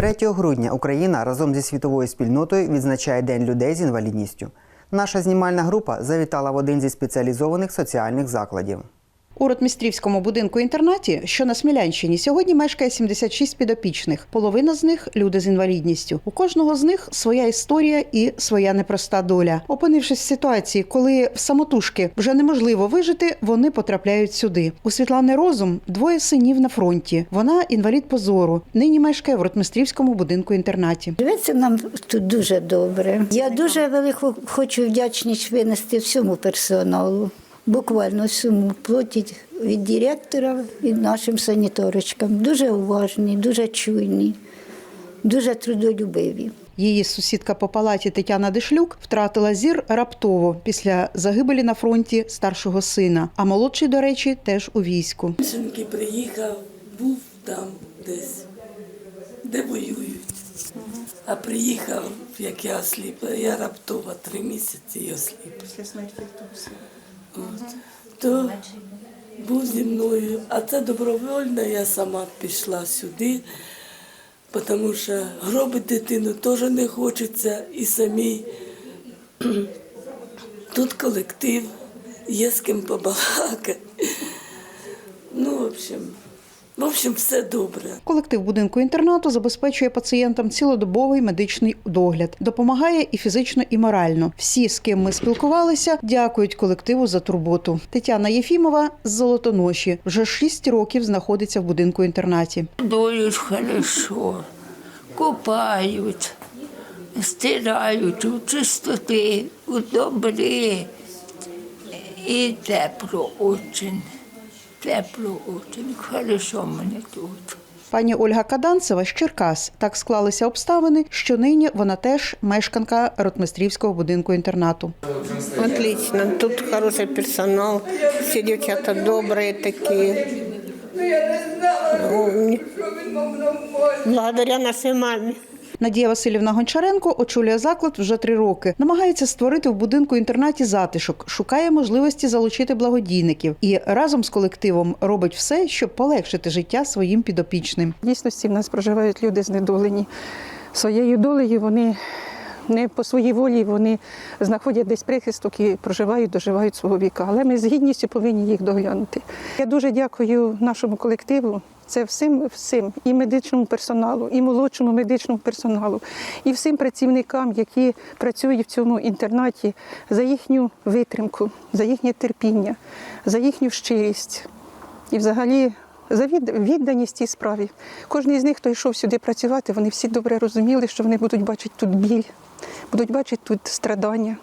3 грудня Україна разом зі світовою спільнотою відзначає День людей з інвалідністю. Наша знімальна група завітала в один зі спеціалізованих соціальних закладів. У Ротмістрівському будинку-інтернаті, що на Смілянщині, сьогодні мешкає 76 підопічних. Половина з них люди з інвалідністю. У кожного з них своя історія і своя непроста доля. Опинившись в ситуації, коли в самотужки вже неможливо вижити, вони потрапляють сюди. У Світлани Розум двоє синів на фронті. Вона інвалід по зору. Нині мешкає в Ротмістрівському будинку-інтернаті. Живеться нам тут дуже добре. Я дуже велику хочу вдячність винести всьому персоналу, буквально всьому, платять від директора і нашим саніторочкам. Дуже уважні, дуже чуйні, дуже трудолюбиві. Її сусідка по палаті Тетяна Дишлюк втратила зір раптово після загибелі на фронті старшого сина. А молодший, до речі, теж у війську. Дівчинки приїхав, був там десь, де воюють. А приїхав, як я осліпла, я раптово три місяці і осліпла. То був зі мною, а це добровольно, я сама пішла сюди, тому що гробити дитину теж не хочеться і самі. Тут колектив, є з ким побалакати. Ну, в общем, в общем, все добре. Колектив будинку інтернату забезпечує пацієнтам цілодобовий медичний догляд, допомагає і фізично, і морально. Всі, з ким ми спілкувалися, дякують колективу за турботу. Тетяна Єфімова з Золотоноші вже шість років знаходиться в будинку інтернаті. Доють хорошо, купають, стирають у чистоти, у добрі. І тепло очень. Тепло очень. Хорошо мені тут. Пані Ольга Каданцева з Черкас так склалися обставини, що нині вона теж мешканка Ротмистрівського будинку інтернату. Отлично. Тут хороший персонал, все девчата добрые такие. Умні. Благодаря нашей маме. Надія Васильівна Гончаренко очолює заклад вже три роки. Намагається створити в будинку інтернаті затишок, шукає можливості залучити благодійників і разом з колективом робить все, щоб полегшити життя своїм підопічним. В дійсності в нас проживають люди знедолені. Своєю долею вони не по своїй волі вони знаходять десь прихисток і проживають, доживають свого віка. Але ми з гідністю повинні їх доглянути. Я дуже дякую нашому колективу. Це всім, всім, і медичному персоналу, і молодшому медичному персоналу, і всім працівникам, які працюють в цьому інтернаті, за їхню витримку, за їхнє терпіння, за їхню щирість. І взагалі за від- відданість цій справі. Кожен з них, хто йшов сюди працювати, вони всі добре розуміли, що вони будуть бачити тут біль, будуть бачити тут страдання.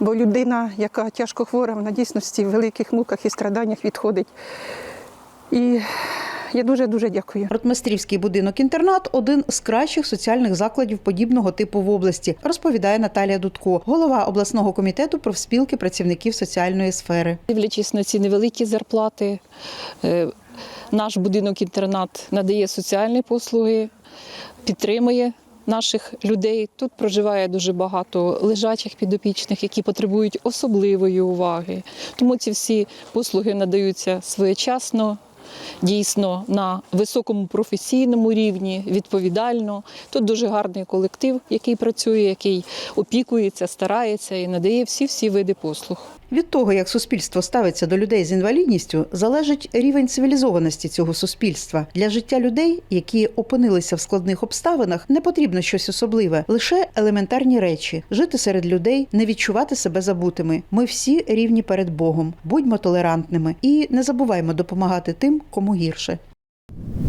Бо людина, яка тяжко хвора, вона дійсності в великих муках і страданнях відходить. І я дуже-дуже дякую. Ротмистрівський будинок-інтернат один з кращих соціальних закладів подібного типу в області, розповідає Наталія Дудко, голова обласного комітету профспілки працівників соціальної сфери. Дивлячись на ці невеликі зарплати, е, наш будинок-інтернат надає соціальні послуги, підтримує наших людей. Тут проживає дуже багато лежачих підопічних, які потребують особливої уваги. Тому ці всі послуги надаються своєчасно. Дійсно на високому професійному рівні, відповідально. Тут дуже гарний колектив, який працює, який опікується, старається і надає всі всі види послуг. Від того, як суспільство ставиться до людей з інвалідністю, залежить рівень цивілізованості цього суспільства. Для життя людей, які опинилися в складних обставинах, не потрібно щось особливе, лише елементарні речі: жити серед людей, не відчувати себе забутими. Ми всі рівні перед Богом. Будьмо толерантними і не забуваймо допомагати тим, кому гірше.